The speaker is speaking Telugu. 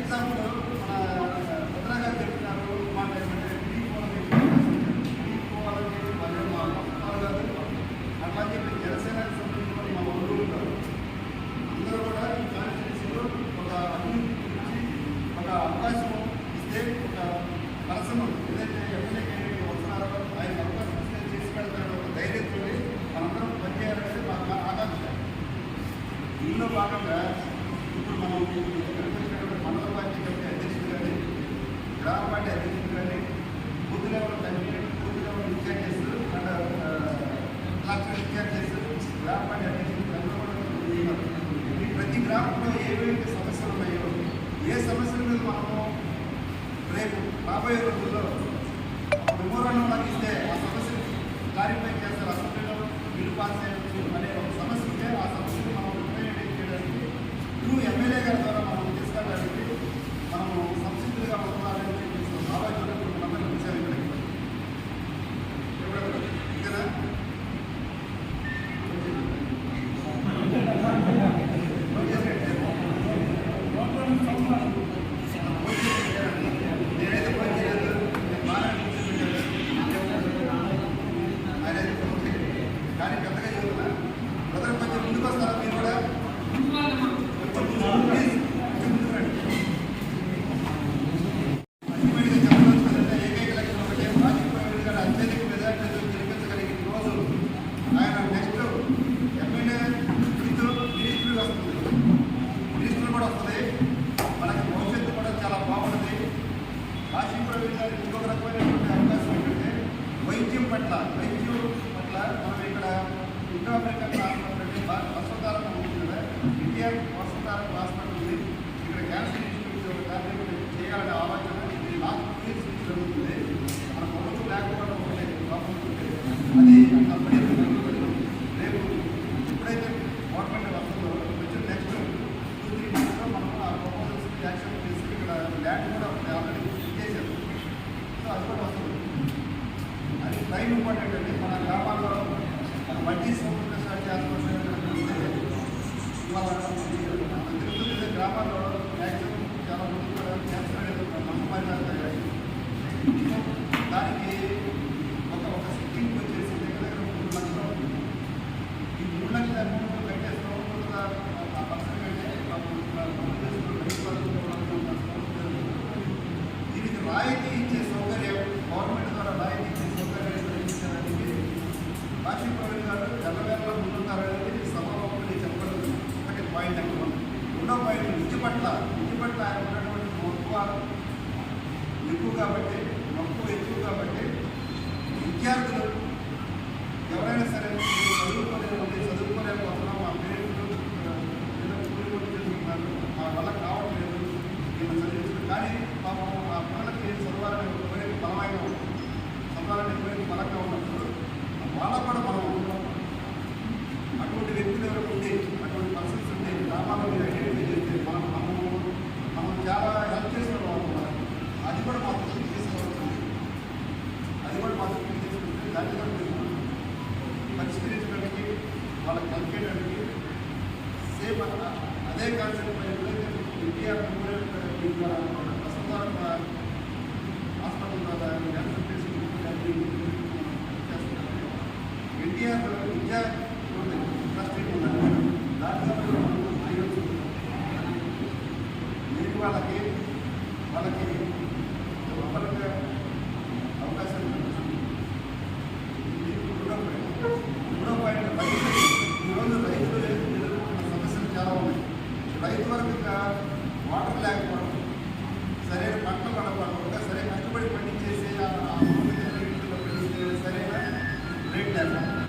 ఎగ్జాంపుల్ విద్యార్థులు గ్రామాన్ని అనేది ప్రతి గ్రామంలో ఏవైతే సమస్యలు ఉన్నాయో ఏ సమస్యల మీద మనము రేపు రాబోయే రోజుల్లో వివరణ మనకిస్తే ఆ సమస్యలు క్లారిఫై చేస్తారు అసెంబ్లీలో బిల్లు పాస్ చేయవచ్చు పట్ల వైద్యుల పట్ల మనం ఇక్కడ ఉత్తర అమెరికన్ హాస్పిటల్ అంటే వసంతాలకు ఉంటుంది ఇండియా వసంతాలకు హాస్పిటల్ ఉంది. ఇక్కడ క్యాన్సర్ ఇన్స్టిట్యూట్ కార్యక్రమం చేయాలనే ఆలోచన నాకు జరుగుతుంది. మన ప్రభుత్వం లేకపోవడం అది రేపు ఎప్పుడైతే గవర్నమెంట్ వస్తుందో వచ్చి నెక్స్ట్ టూ త్రీ మనం చేసి ఇక్కడ ల్యాండ్ కూడా ఆల్రెడీ చేశారు. అది కూడా టైం ఇంపార్టెంట్ అండి మన గ్రామాల్లో మల్టీ సౌకర్య సాధ్య ఆత్మహత్య గ్రామాల్లో కాశీ ప్రవీణ్ గారు జనవేంలో ముందున్నారనేది సమావేశంలో చెప్పడం ఒకటి పాయింట్ అంటే రెండో పాయింట్ విద్య పట్ల విద్య పట్ల ఆయన ఉన్నటువంటి మక్కువ ఎక్కువ కాబట్టి మక్కువ ఎక్కువ కాబట్టి విద్యార్థులు ఎవరైనా సరే వాళ్ళకి కంప్లీట్ అనేది సేమ్ అక్కడ అదే కాన్సెప్ట్ ఇండియా మెమోరియల్ ప్రస్తుత హాస్పిటల్ ద్వారా ఇండియా విద్యా ఇండస్ట్రీ ఉన్నది దాంట్లో ఐదు నేను వాళ్ళకి